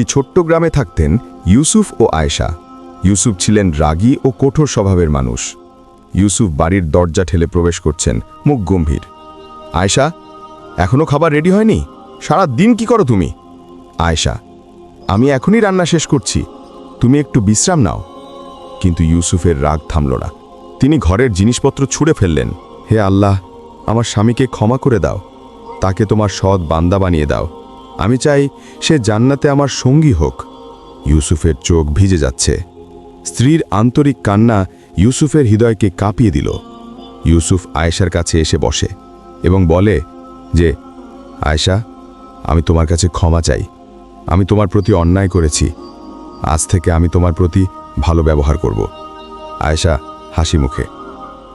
একটি ছোট্ট গ্রামে থাকতেন ইউসুফ ও আয়েশা। ইউসুফ ছিলেন রাগী ও কঠোর স্বভাবের মানুষ। ইউসুফ বাড়ির দরজা ঠেলে প্রবেশ করছেন, মুখ গম্ভীর। আয়েশা, এখনও খাবার রেডি হয়নি? সারা দিন কি করো তুমি? আয়েশা, আমি এখনই রান্না শেষ করছি। তুমি একটু বিশ্রাম নাও। কিন্তু ইউসুফের রাগ থামল না। তিনি ঘরের জিনিসপত্র ছুঁড়ে ফেললেন। হে আল্লাহ, আমার স্বামীকে ক্ষমা করে দাও। তাকে তোমার সৎ বান্দা বানিয়ে দাও। আমি চাই সে জান্নাতে আমার সঙ্গী হোক। ইউসুফের চোখ ভিজে যাচ্ছে। স্ত্রীর আন্তরিক কান্না ইউসুফের হৃদয়কে কাঁপিয়ে দিল। ইউসুফ আয়েশার কাছে এসে বসে এবং বলে যে, আয়েশা, আমি তোমার কাছে ক্ষমা চাই। আমি তোমার প্রতি অন্যায় করেছি। আজ থেকে আমি তোমার প্রতি ভালো ব্যবহার করব। আয়েশা হাসি মুখে,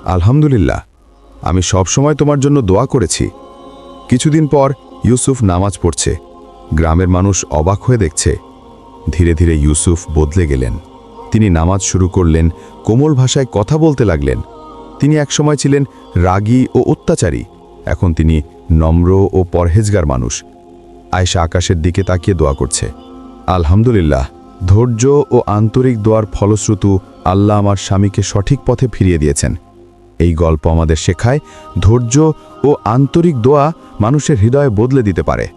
আলহামদুলিল্লাহ, আমি সব সময় তোমার জন্য দোয়া করেছি। কিছুদিন পর ইউসুফ নামাজ পড়ছে। গ্রামের মানুষ অবাক হয়ে দেখছে। ধীরে ধীরে ইউসুফ বদলে গেলেন। তিনি নামাজ শুরু করলেন, কোমল ভাষায় কথা বলতে লাগলেন। তিনি একসময় ছিলেন রাগী ও অত্যাচারী। এখন তিনি নম্র ও পরহেজগার মানুষ। আয়সা আকাশের দিকে তাকিয়ে দোয়া করছে। আলহামদুলিল্লাহ, ধৈর্য ও আন্তরিক দোয়ার ফলশ্রুতু আল্লাহ আমার স্বামীকে সঠিক পথে ফিরিয়ে দিয়েছেন। এই গল্প আমাদের শেখায় ধৈর্য ও আন্তরিক দোয়া মানুষের হৃদয়ে বদলে দিতে পারে।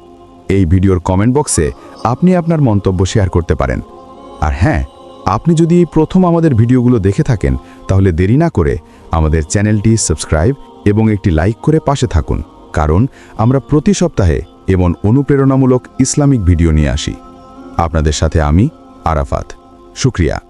এই ভিডিওর কমেন্ট বক্সে আপনি আপনার মন্তব্য শেয়ার করতে পারেন। আর হ্যাঁ আপনি যদি এই প্রথম আমাদের ভিডিওগুলো দেখে থাকেন, তাহলে দেরি না করে আমাদের চ্যানেলটি সাবস্ক্রাইব এবং একটি লাইক করে পাশে থাকুন। কারণ আমরা প্রতি সপ্তাহে এমন অনুপ্রেরণামূলক ইসলামিক ভিডিও নিয়ে আসি। আপনাদের সাথে আমি আরাফাত। শুক্রিয়া।